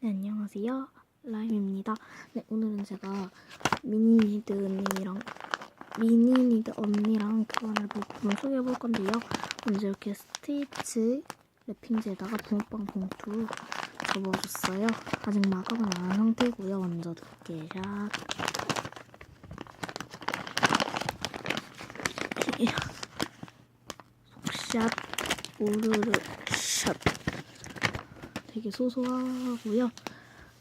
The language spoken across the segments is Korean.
네, 안녕하세요. 라임입니다. 네, 오늘은 제가 미니니드님이랑 미니니드 언니랑 교환을 부품을 소개해 볼 건데요. 먼저 이렇게 스티치 랩핑지에다가 붕어빵 봉투 접어줬어요. 아직 마감은 안 한 상태고요. 먼저 두께 샷. 속샷, 오르르 샷. 되게 소소하고요.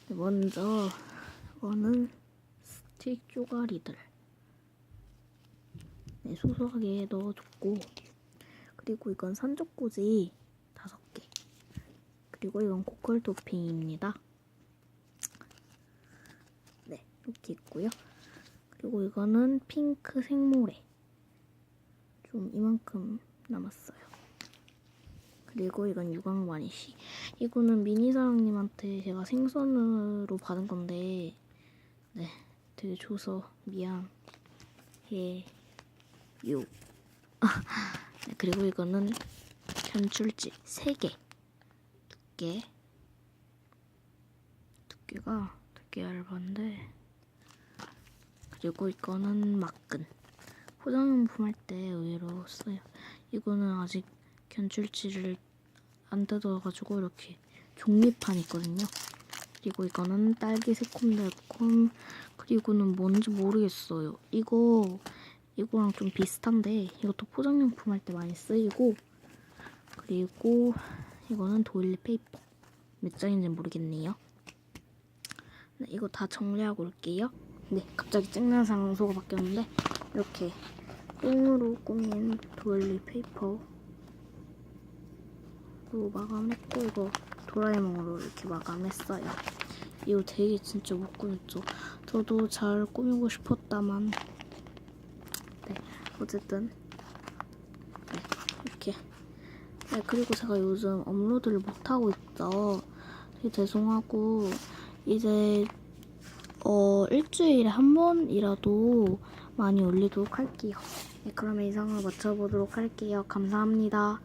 먼저 이거는 스틱 쪼가리들. 네, 소소하게 넣어줬고 그리고 이건 산적꽂이 다섯 개. 그리고 이건 고퀄 토핑입니다. 네, 이렇게 있고요. 그리고 이거는 핑크 생모래. 좀 이만큼 남았어요. 그리고 이건 유광바니쉬. 이거는 미니사랑님한테 제가 생선으로 받은 건데, 네, 되게 줘서 미안해요. 네, 그리고 이거는 견출지 3개. 두께. 두께가 되게 얇은데, 그리고 이거는 막근. 포장용품 할 때 의외로 써요. 이거는 아직 견출지를 안 뜯어가지고 이렇게 종이판 있거든요. 그리고 이거는 딸기 새콤달콤 그리고는 뭔지 모르겠어요. 이거 이거랑 좀 비슷한데 이것도 포장용품 할 때 많이 쓰이고 그리고 이거는 도일리 페이퍼 몇 장인지 모르겠네요. 네, 이거 다 정리하고 올게요. 네, 갑자기 찍는 장소가 바뀌었는데 이렇게 똥으로 꾸민 도일리 페이퍼 로 마감했고 이거 도라에몽으로 이렇게 마감했어요. 이거 되게 진짜 못 꾸몄죠. 저도 잘 꾸미고 싶었다만 네 어쨌든 네 이렇게 네 그리고 제가 요즘 업로드를 못 하고 있죠. 되게 죄송하고 이제 어 일주일에 한 번이라도 많이 올리도록 할게요. 네 그러면 이상을 마쳐보도록 할게요. 감사합니다.